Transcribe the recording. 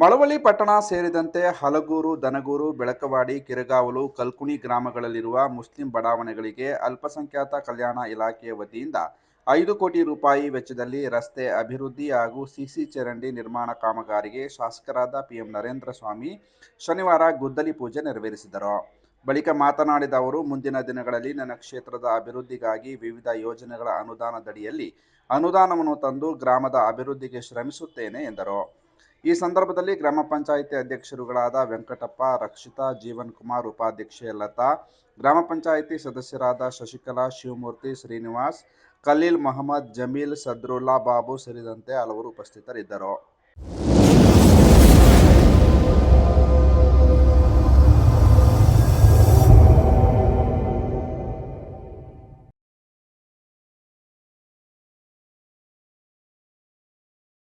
ಮಳವಳ್ಳಿ ಪಟ್ಟಣ ಸೇರಿದಂತೆ ಹಲಗೂರು, ದನಗೂರು, ಬೆಳಕವಾಡಿ, ಕಿರಗಾವಲು, ಕಲ್ಕುಣಿ ಗ್ರಾಮಗಳಲ್ಲಿರುವ ಮುಸ್ಲಿಂ ಬಡಾವಣೆಗಳಿಗೆ ಅಲ್ಪಸಂಖ್ಯಾತ ಕಲ್ಯಾಣ ಇಲಾಖೆಯ ವತಿಯಿಂದ ಐದು ಕೋಟಿ ರೂಪಾಯಿ ವೆಚ್ಚದಲ್ಲಿ ರಸ್ತೆ ಅಭಿವೃದ್ಧಿ ಹಾಗೂ ಸಿಸಿ ಚರಂಡಿ ನಿರ್ಮಾಣ ಕಾಮಗಾರಿಗೆ ಶಾಸಕರಾದ ಪಿಎಂ ನರೇಂದ್ರ ಸ್ವಾಮಿ ಶನಿವಾರ ಗುದ್ದಲಿ ಪೂಜೆ ನೆರವೇರಿಸಿದರು. ಬಳಿಕ ಮಾತನಾಡಿದ ಅವರು, ಮುಂದಿನ ದಿನಗಳಲ್ಲಿ ನನ್ನ ಕ್ಷೇತ್ರದ ಅಭಿವೃದ್ಧಿಗಾಗಿ ವಿವಿಧ ಯೋಜನೆಗಳ ಅನುದಾನದಡಿಯಲ್ಲಿ ಅನುದಾನವನ್ನು ತಂದು ಗ್ರಾಮದ ಅಭಿವೃದ್ಧಿಗೆ ಶ್ರಮಿಸುತ್ತೇನೆ ಎಂದರು. ಈ ಸಂದರ್ಭದಲ್ಲಿ ಗ್ರಾಮ ಪಂಚಾಯಿತಿ ಅಧ್ಯಕ್ಷರುಗಳಾದ ವೆಂಕಟಪ್ಪ, ರಕ್ಷಿತಾ, ಜೀವನ್ ಕುಮಾರ್, ಉಪಾಧ್ಯಕ್ಷೆ ಲತಾ, ಗ್ರಾಮ ಪಂಚಾಯಿತಿ ಸದಸ್ಯರಾದ ಶಶಿಕಲಾ, ಶಿವಮೂರ್ತಿ, ಶ್ರೀನಿವಾಸ್, ಖಲೀಲ್ ಮೊಹಮ್ಮದ್, ಜಮೀಲ್ ಸದ್ರುಲ್ಲಾ ಬಾಬು ಸೇರಿದಂತೆ ಹಲವರು ಉಪಸ್ಥಿತರಿದ್ದರು.